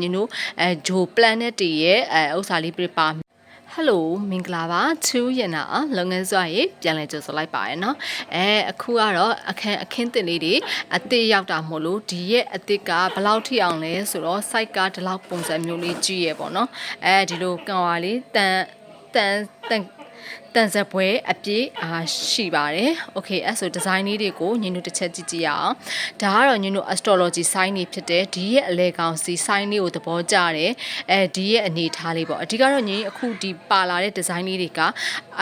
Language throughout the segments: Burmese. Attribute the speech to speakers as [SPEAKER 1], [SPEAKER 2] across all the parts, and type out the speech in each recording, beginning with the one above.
[SPEAKER 1] ညီတို့အဲဂျို planet တရဲ့အဲဥစ္စာလေးပြပါဟယ်လိုမင်္ဂလာပါချူရင်နာလုပ်ငန်းစွာရေးပြန်လည်ကြိုဆိုလိုက်ပါရနော်အဲအခုကတော့အခန်းအခင်းတင်လေးတွေအသစ်ရောက်တာမို့လို့ဒီရဲ့အသစ်ကဘယ်လောက်ထိအောင်လဲဆိုတော့ site ကဒီလောက်ပုံစံမျိုးလေးကြည့်ရပေါ့နော်အဲဒီလိုကောင်ပါလေးတန်တန်တန်တန်ဆက်ပွဲအပြည့်အားရှိပါတယ်။ Okay အဲ့ဆိုဒီဇိုင်းလေးတွေကိုညီတို့တစ်ချက်ကြည့်ကြည့်ရအောင်။ဒါကတော့ညီတို့ astrology sign တွေဖြစ်တဲ့ဒီရဲ့အလဲကောင်စီ sign လေးကိုသဘောကျတယ်။အဲဒီရဲ့အနေထားလေးပေါ့။အဓိကတော့ညီအခုဒီပါလာတဲ့ဒီဇိုင်းလေးတွေက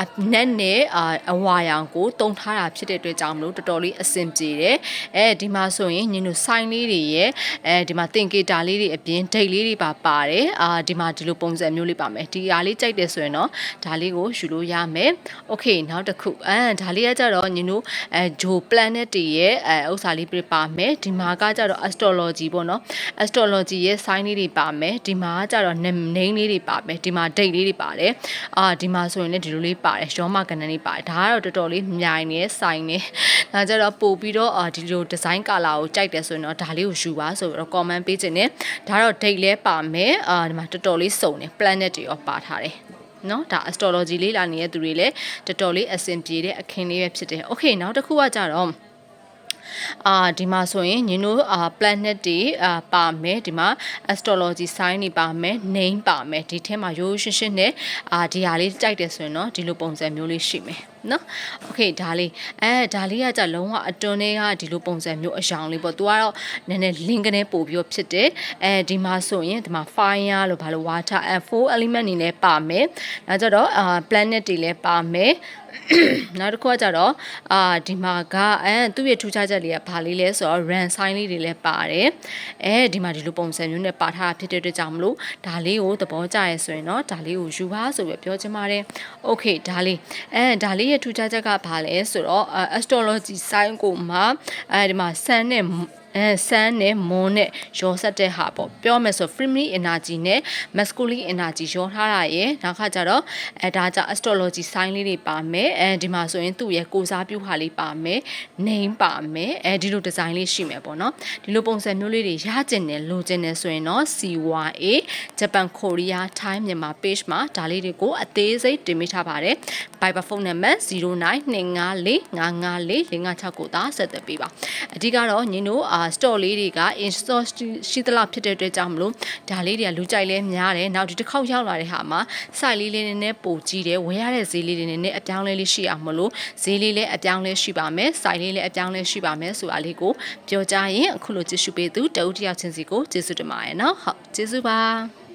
[SPEAKER 1] အနက်နဲ့အာအဝါရောင်ကိုတုံထားတာဖြစ်တဲ့အတွက်ကြောင့်မလို့တော်တော်လေးအဆင်ပြေတယ်။အဲဒီမှာဆိုရင်ညီတို့ sign လေးတွေရဲ့အဲဒီမှာသင်္ကေတလေးတွေအပြင် date လေးတွေပါပါတယ်။အာဒီမှာဒီလိုပုံစံမျိုးလေးပါမယ်။ဒီဟာလေးကြိုက်တယ်ဆိုရင်တော့ဒါလေးကိုယူလို့ရမယ်။ Okay နောက်တစ်ခုအဲဒါလေးကကြတော့ညီတို့အဲဂျို planet တွေရဲ့အဲဥစ္စာလေးပြပါမယ်။ဒီမှာကကြတော့ astrology ပေါ့နော်။ astrology ရဲ့ sign လေးတွေပါမယ်။ဒီမှာကကြတော့ name လေးတွေပါမယ်။ဒီမှာ date လေးတွေပါတယ်။အာဒီမှာဆိုရင်လည်းဒီလိုလေးပါတယ်။ရောမကဏ္ဍလေးပါတယ်။ဒါကတော့တော်တော်လေးမြိုင်နေဆိုင်နေ။ဒါကြတော့ပို့ပြီးတော့အာဒီလို design color ကိုကြိုက်တယ်ဆိုရင်တော့ဒါလေးကိုယူပါဆိုပြီးတော့ comment ပေးခြင်းနဲ့ဒါတော့ date လဲပါမယ်။အာဒီမှာတော်တော်လေးစုံတယ် planet တွေရောပါထားတယ်။ နော်ဒါ astrology လေးလာနေတဲ့သူတွေလည်းတော်တော်လေးအဆင်ပြေတဲ့အခင်းလေးပဲဖြစ်တယ်။ Okay နောက်တစ်ခုကကြတော့ အာဒီမှာဆိုရင်ညီတို့အာ planet တွေအာပါမယ်ဒီမှာ astrology sign တွေပါမယ် name ပါမယ်ဒီထဲမှာရိုးရိုးရှင်းရှင်းနဲ့အာဒီဟာလေးကြိုက်တယ်ဆိုရင်တော့ဒီလိုပုံစံမျိုးလေးရှိမယ်နော်โอเคဒါလေးအဲဒါလေးကကြလုံးဝအတွန်းတွေကဒီလိုပုံစံမျိုးအယောင်လေးပေါ့သူကတော့နည်းနည်း link နဲ့ပို့ပြီးဖြစ်တယ်အဲဒီမှာဆိုရင်ဒီမှာ fire လို့ဘာလို့ water and four element နေနဲ့ပါမယ်နောက်ကြတော့အာ planet တွေလည်းပါမယ် နောက်တစ်ခုကကြတော့အာဒီမှာကအဲသူ့ရဲ့ထူးခြားချက်လေးကဘာလေးလဲဆိုတော့ run sign လေးတွေလည်းပါတယ်အဲဒီမှာဒီလိုပုံစံမျိုးနဲ့ပါထားတာဖြစ်တဲ့အတွက်ကြောင့်မလို့ဒါလေးကိုသဘောကျရဲဆိုရင်တော့ဒါလေးကိုယူပါဆိုပြီးပြောချင်ပါတယ် okay ဒါလေးအဲဒါလေးရဲ့ထူးခြားချက်ကဘာလဲဆိုတော့ astrology sign ကိုမှအဲဒီမှာ sun နဲ့ အဲဆန်းနဲ့မွန်းနဲ့ရောဆက်တဲ့ဟာပေါ့ပြောမယ်ဆို feminine energy နဲ့ masculine energy ရောထားတာရယ်နောက်ခါကျတော့အဲဒါကြ astrology sign လေးတွေပါမယ်အဲဒီမှာဆိုရင်သူ့ရဲ့ကိုစားပြုဟာလေးပါမယ် name ပါမယ်အဲဒီလို design လေးရှိမယ်ပေါ့နော်ဒီလိုပုံစံမျိုးလေးတွေရကျင်တယ်လိုချင်တယ်ဆိုရင်တော့ CYA Japan Korea Thai မြန်မာ page မှာဒါလေးတွေကိုအသေးစိတ်တင်ပေးထားပါတယ် Viber phone number 0925455456ကိုသာဆက်သွယ်ပေးပါအဓိကတော့ညီတို့အာ store လေးတွေက in-store ရှိသလားဖြစ်တဲ့အတွက်ကြောင့်မလို့ဒါလေးတွေကလူကြိုက်လဲများတယ်နောက်ဒီတစ်ခေါက်ရောက်လာတဲ့ဟာမှာ site လေးလေးနည်းနည်းပိုကြီးတယ်ဝယ်ရတဲ့ဈေးလေးတွေနည်းနည်းအပြောင်းလဲလေးရှိအောင်မလို့ဈေးလေးလည်းအပြောင်းလဲရှိပါမယ် site လေးလည်းအပြောင်းလဲရှိပါမယ်ဆိုတာလေးကိုပြောကြရင်အခုလိုကြည့်ရှုပေးသူတအုပ်တယောက်ချင်းစီကိုကျေးဇူးတင်ပါတယ်နော်ဟုတ်ကျေးဇူးပါ